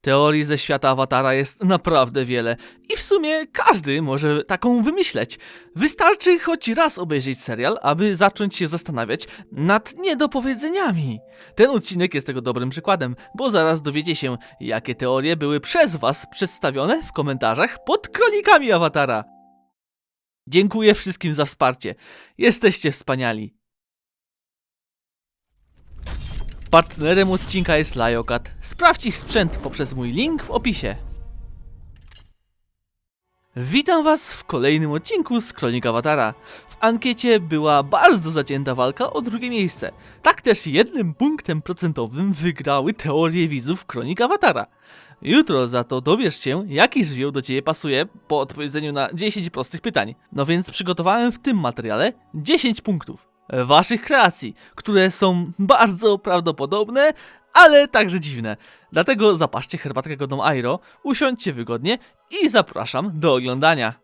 Teorii ze świata awatara jest naprawdę wiele i w sumie każdy może taką wymyśleć. Wystarczy choć raz obejrzeć serial, aby zacząć się zastanawiać nad niedopowiedzeniami. Ten odcinek jest tego dobrym przykładem, bo zaraz dowiecie się, jakie teorie były przez was przedstawione w komentarzach pod kronikami awatara. Dziękuję wszystkim za wsparcie. Jesteście wspaniali. Partnerem odcinka jest Liokat. Sprawdź ich sprzęt poprzez mój link w opisie. Witam Was w kolejnym odcinku z Kronik Awatara. W ankiecie była bardzo zacięta walka o drugie miejsce. Tak też jednym punktem procentowym wygrały teorie widzów Kronik Awatara. Jutro za to dowiesz się, jaki żywioł do Ciebie pasuje po odpowiedzeniu na 10 prostych pytań. No więc przygotowałem w tym materiale 10 punktów Waszych kreacji, które są bardzo prawdopodobne, ale także dziwne. Dlatego zapaszcie herbatkę godą Airo, usiądźcie wygodnie i zapraszam do oglądania.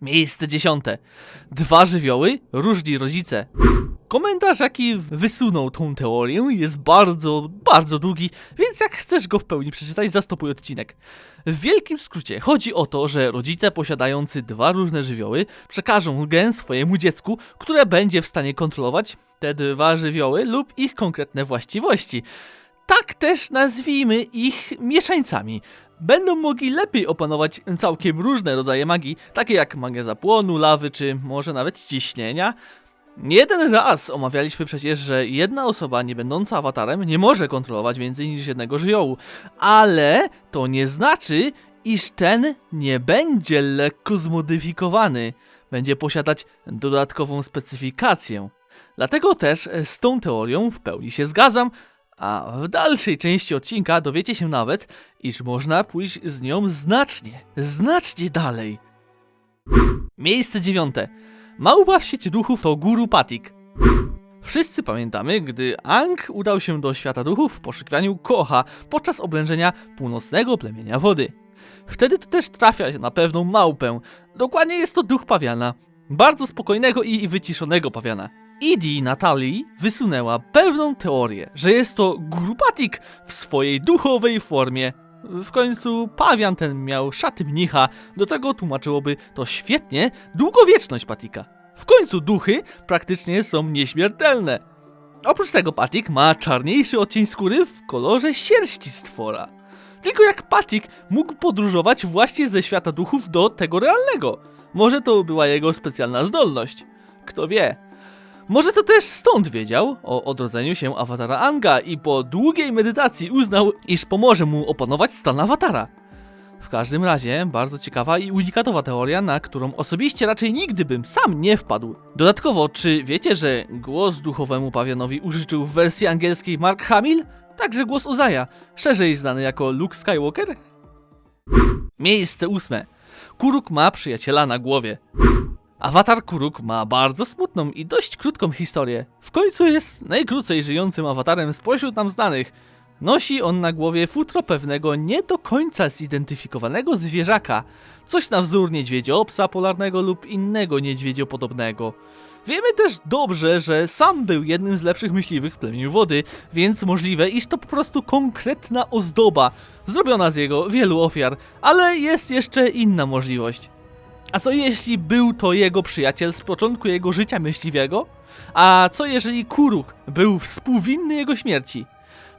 Miejsce dziesiąte. Dwa żywioły, różni rodzice. Komentarz, jaki wysunął tą teorię, jest bardzo, bardzo długi, więc jak chcesz go w pełni przeczytać, zastopuj odcinek. W wielkim skrócie chodzi o to, że rodzice posiadający dwa różne żywioły przekażą gen swojemu dziecku, które będzie w stanie kontrolować te dwa żywioły lub ich konkretne właściwości. Tak też nazwijmy ich mieszańcami. Będą mogli lepiej opanować całkiem różne rodzaje magii, takie jak magia zapłonu, lawy czy może nawet ciśnienia. Jeden raz omawialiśmy przecież, że jedna osoba nie będąca awatarem nie może kontrolować więcej niż jednego żywiołu, ale to nie znaczy, iż ten nie będzie lekko zmodyfikowany, będzie posiadać dodatkową specyfikację. Dlatego też z tą teorią w pełni się zgadzam, a w dalszej części odcinka dowiecie się nawet, iż można pójść z nią znacznie, znacznie dalej. Miejsce dziewiąte. Małpa w sieci duchów to Guru Patik. Wszyscy pamiętamy, gdy Ang udał się do świata duchów w poszukiwaniu Kocha podczas oblężenia północnego plemienia wody. Wtedy to też trafia na pewną małpę. Dokładnie jest to duch pawiana. Bardzo spokojnego i wyciszonego pawiana. Idi Natalii wysunęła pewną teorię, że jest to Guru Patik w swojej duchowej formie. W końcu pawian ten miał szaty mnicha, do tego tłumaczyłoby to świetnie długowieczność Patika. W końcu duchy praktycznie są nieśmiertelne. Oprócz tego Patik ma czarniejszy odcień skóry w kolorze sierści stwora. Tylko jak Patik mógł podróżować właśnie ze świata duchów do tego realnego? Może to była jego specjalna zdolność? Kto wie? Może to też stąd wiedział o odrodzeniu się awatara Anga i po długiej medytacji uznał, iż pomoże mu opanować stan awatara. W każdym razie bardzo ciekawa i unikatowa teoria, na którą osobiście raczej nigdy bym sam nie wpadł. Dodatkowo, czy wiecie, że głos duchowemu pawianowi użyczył w wersji angielskiej Mark Hamill? Także głos Ozaja, szerzej znany jako Luke Skywalker? Miejsce ósme. Kuruk ma przyjaciela na głowie. Awatar Kuruk ma bardzo smutną i dość krótką historię. W końcu jest najkrócej żyjącym awatarem spośród nam znanych. Nosi on na głowie futro pewnego nie do końca zidentyfikowanego zwierzaka. Coś na wzór niedźwiedziopsa polarnego lub innego niedźwiedziopodobnego. Wiemy też dobrze, że sam był jednym z lepszych myśliwych w plemieniu wody, więc możliwe, iż to po prostu konkretna ozdoba, zrobiona z jego wielu ofiar, ale jest jeszcze inna możliwość. A co jeśli był to jego przyjaciel z początku jego życia myśliwego? A co jeżeli Kuruk był współwinny jego śmierci?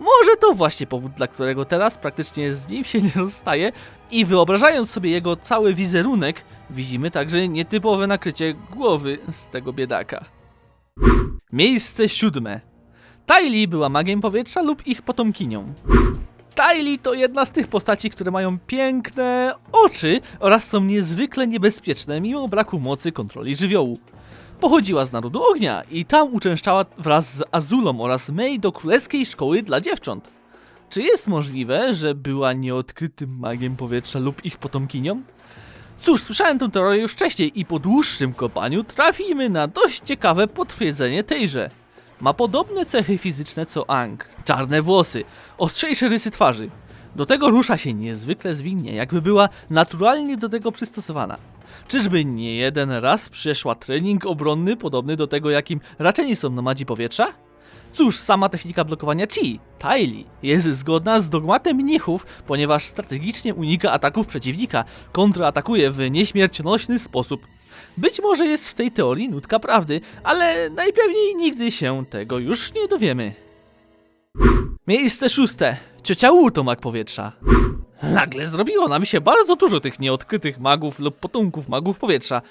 Może to właśnie powód, dla którego teraz praktycznie z nim się nie rozstaje i wyobrażając sobie jego cały wizerunek, widzimy także nietypowe nakrycie głowy z tego biedaka. Miejsce siódme. Tylee była magiem powietrza lub ich potomkinią. Tylee to jedna z tych postaci, które mają piękne oczy oraz są niezwykle niebezpieczne mimo braku mocy kontroli żywiołu. Pochodziła z narodu ognia i tam uczęszczała wraz z Azulą oraz Mei do królewskiej szkoły dla dziewcząt. Czy jest możliwe, że była nieodkrytym magiem powietrza lub ich potomkinią? Cóż, słyszałem tę teorię już wcześniej i po dłuższym kopaniu trafimy na dość ciekawe potwierdzenie tejże. Ma podobne cechy fizyczne co Ang. Czarne włosy, ostrzejsze rysy twarzy. Do tego rusza się niezwykle zwinnie, jakby była naturalnie do tego przystosowana. Czyżby nie jeden raz przeszła trening obronny podobny do tego, jakim raczeni są nomadzi powietrza? Cóż, sama technika blokowania chi, Taili, jest zgodna z dogmatem mnichów, ponieważ strategicznie unika ataków przeciwnika, kontraatakuje w nieśmiercionośny sposób. Być może jest w tej teorii nutka prawdy, ale najpewniej nigdy się tego już nie dowiemy. Miejsce szóste. Ciocia to mag powietrza. Nagle zrobiło nam się bardzo dużo tych nieodkrytych magów lub potomków magów powietrza.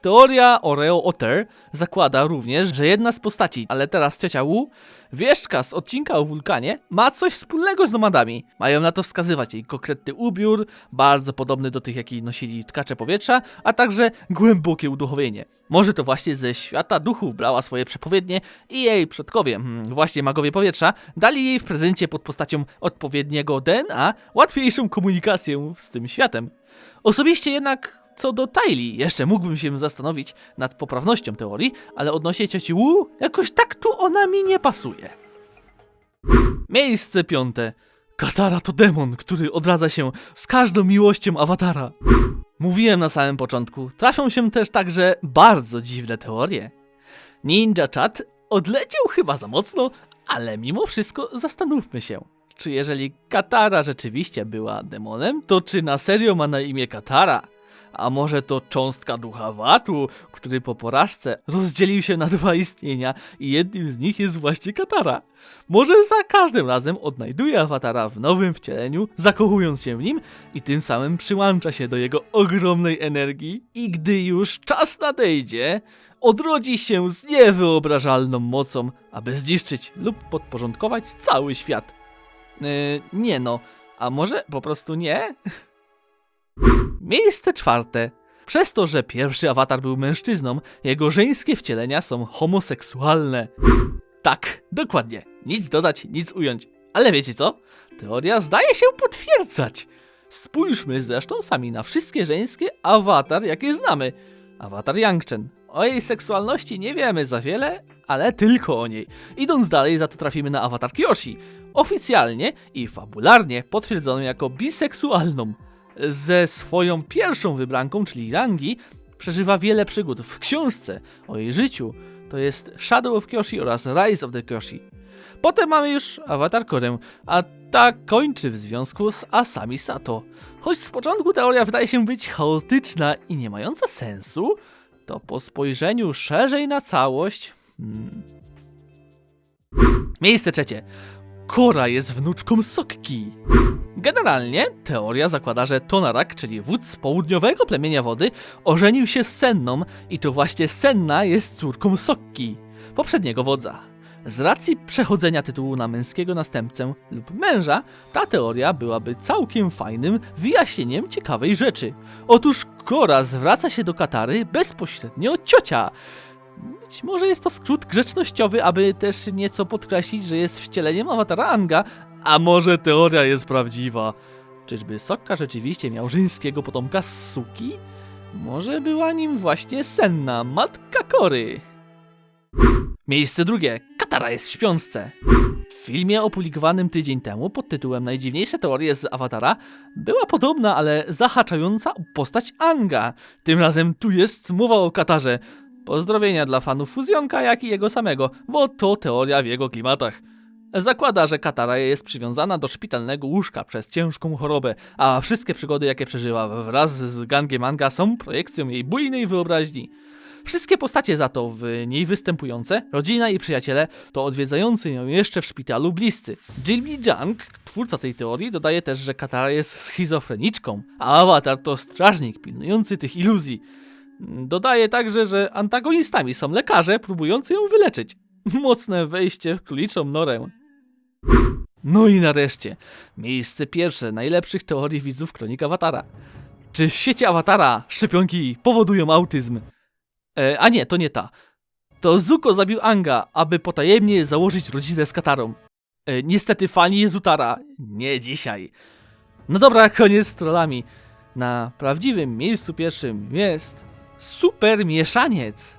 Teoria Oreo Otter zakłada również, że jedna z postaci, ale teraz ciocia Wu, wieszczka z odcinka o wulkanie, ma coś wspólnego z nomadami. Mają na to wskazywać jej konkretny ubiór, bardzo podobny do tych, jaki nosili tkacze powietrza, a także głębokie uduchowienie. Może to właśnie ze świata duchów brała swoje przepowiednie i jej przodkowie, hmm, właśnie magowie powietrza, dali jej w prezencie pod postacią odpowiedniego DNA łatwiejszą komunikację z tym światem. Osobiście jednak co do Tyli, jeszcze mógłbym się zastanowić nad poprawnością teorii, ale odnośnie cioci Wu, jakoś tak tu ona mi nie pasuje. Miejsce piąte. Katara to demon, który odradza się z każdą miłością awatara. Mówiłem na samym początku, trafią się też także bardzo dziwne teorie. Ninja Chat odleciał chyba za mocno, ale mimo wszystko zastanówmy się. Czy jeżeli Katara rzeczywiście była demonem, to czy na serio ma na imię Katara? A może to cząstka ducha Watu, który po porażce rozdzielił się na dwa istnienia i jednym z nich jest właśnie Katara? Może za każdym razem odnajduje awatara w nowym wcieleniu, zakochując się w nim i tym samym przyłącza się do jego ogromnej energii i gdy już czas nadejdzie, odrodzi się z niewyobrażalną mocą, aby zniszczyć lub podporządkować cały świat. Yy, nie no, a może po prostu nie? Miejsce czwarte. Przez to, że pierwszy awatar był mężczyzną, jego żeńskie wcielenia są homoseksualne. Tak, dokładnie. Nic dodać, nic ująć. Ale wiecie co? Teoria zdaje się potwierdzać. Spójrzmy zresztą sami na wszystkie żeńskie awatar, jakie znamy. Awatar Yangchen. O jej seksualności nie wiemy za wiele, ale tylko o niej. Idąc dalej, za to trafimy na awatar Kyoshi. Oficjalnie i fabularnie potwierdzoną jako biseksualną ze swoją pierwszą wybranką, czyli Rangi, przeżywa wiele przygód w książce o jej życiu. To jest Shadow of Kyoshi oraz Rise of the Kyoshi. Potem mamy już Avatar Korę, a ta kończy w związku z Asami Sato. Choć z początku teoria wydaje się być chaotyczna i nie mająca sensu, to po spojrzeniu szerzej na całość... Hmm. Miejsce trzecie. Kora jest wnuczką Sokki. Generalnie teoria zakłada, że Tonarak, czyli wódz południowego plemienia wody, ożenił się z Senną i to właśnie Senna jest córką Sokki, poprzedniego wodza. Z racji przechodzenia tytułu na męskiego następcę lub męża, ta teoria byłaby całkiem fajnym wyjaśnieniem ciekawej rzeczy. Otóż Kora zwraca się do Katary bezpośrednio ciocia. Być może jest to skrót grzecznościowy, aby też nieco podkreślić, że jest wcieleniem awatara Anga, a może teoria jest prawdziwa? Czyżby Sokka rzeczywiście miał żeńskiego potomka z Suki? Może była nim właśnie Senna, matka Kory? Miejsce drugie. Katara jest w śpiączce. W filmie opublikowanym tydzień temu pod tytułem Najdziwniejsze teorie z Awatara była podobna, ale zahaczająca postać Anga. Tym razem tu jest mowa o Katarze. Pozdrowienia dla fanów Fuzjonka, jak i jego samego, bo to teoria w jego klimatach. Zakłada, że Katara jest przywiązana do szpitalnego łóżka przez ciężką chorobę, a wszystkie przygody, jakie przeżyła wraz z gangiem manga są projekcją jej bujnej wyobraźni. Wszystkie postacie za to w niej występujące, rodzina i przyjaciele, to odwiedzający ją jeszcze w szpitalu bliscy. Jimmy Jung, twórca tej teorii, dodaje też, że Katara jest schizofreniczką, a Avatar to strażnik pilnujący tych iluzji. Dodaje także, że antagonistami są lekarze próbujący ją wyleczyć. Mocne wejście w króliczą norę. No i nareszcie, miejsce pierwsze najlepszych teorii widzów Kronik Awatara. Czy w świecie Awatara szczepionki powodują autyzm? E, a nie, to nie ta. To Zuko zabił Anga, aby potajemnie założyć rodzinę z Katarą. E, niestety fani Jezutara, nie dzisiaj. No dobra, koniec z trollami. Na prawdziwym miejscu pierwszym jest super mieszaniec.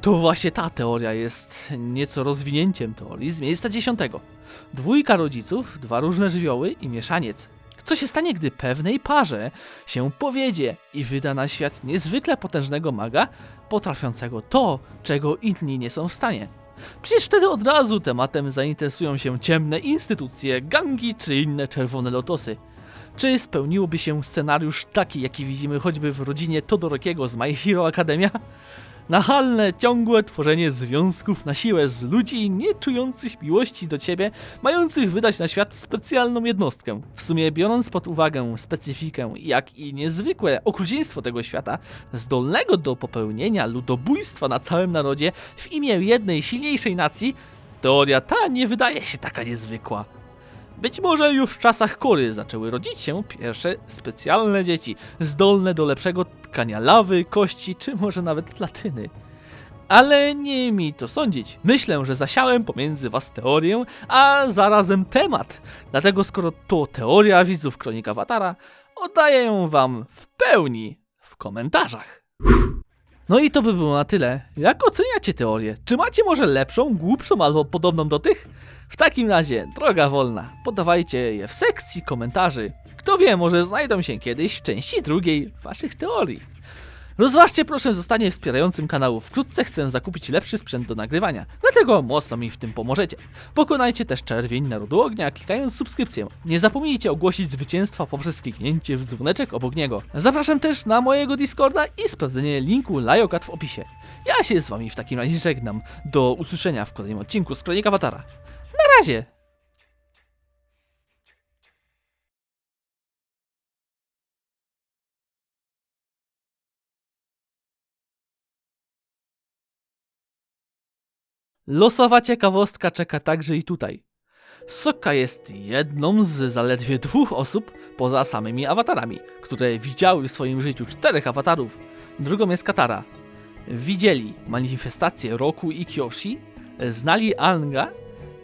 To właśnie ta teoria jest nieco rozwinięciem teorii z miejsca dziesiątego. Dwójka rodziców, dwa różne żywioły i mieszaniec. Co się stanie, gdy pewnej parze się powiedzie i wyda na świat niezwykle potężnego maga, potrafiącego to, czego inni nie są w stanie? Przecież wtedy od razu tematem zainteresują się ciemne instytucje, gangi czy inne czerwone lotosy. Czy spełniłoby się scenariusz taki, jaki widzimy choćby w rodzinie Todorokiego z My Hero Academia? Nachalne, ciągłe tworzenie związków na siłę z ludzi nie czujących miłości do ciebie, mających wydać na świat specjalną jednostkę. W sumie biorąc pod uwagę specyfikę, jak i niezwykłe okrucieństwo tego świata, zdolnego do popełnienia ludobójstwa na całym narodzie w imię jednej silniejszej nacji, teoria ta nie wydaje się taka niezwykła. Być może już w czasach kory zaczęły rodzić się pierwsze specjalne dzieci, zdolne do lepszego tkania lawy, kości, czy może nawet platyny. Ale nie mi to sądzić. Myślę, że zasiałem pomiędzy was teorię, a zarazem temat. Dlatego skoro to teoria widzów Kronika Awatara, oddaję ją wam w pełni w komentarzach. No i to by było na tyle. Jak oceniacie teorię? Czy macie może lepszą, głupszą albo podobną do tych? W takim razie, droga wolna, podawajcie je w sekcji komentarzy. Kto wie, może znajdą się kiedyś w części drugiej waszych teorii. Rozważcie proszę zostanie wspierającym kanału. Wkrótce chcę zakupić lepszy sprzęt do nagrywania, dlatego mocno mi w tym pomożecie. Pokonajcie też czerwień narodu ognia klikając subskrypcję. Nie zapomnijcie ogłosić zwycięstwa poprzez kliknięcie w dzwoneczek obok niego. Zapraszam też na mojego Discorda i sprawdzenie linku Lajokat w opisie. Ja się z wami w takim razie żegnam. Do usłyszenia w kolejnym odcinku z Awatara. Na razie! Losowa ciekawostka czeka także i tutaj. Sokka jest jedną z zaledwie dwóch osób poza samymi awatarami, które widziały w swoim życiu czterech awatarów. Drugą jest Katara. Widzieli manifestację Roku i Kyoshi, znali Anga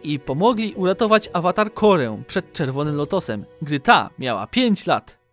i pomogli uratować awatar Korę przed Czerwonym Lotosem, gdy ta miała 5 lat.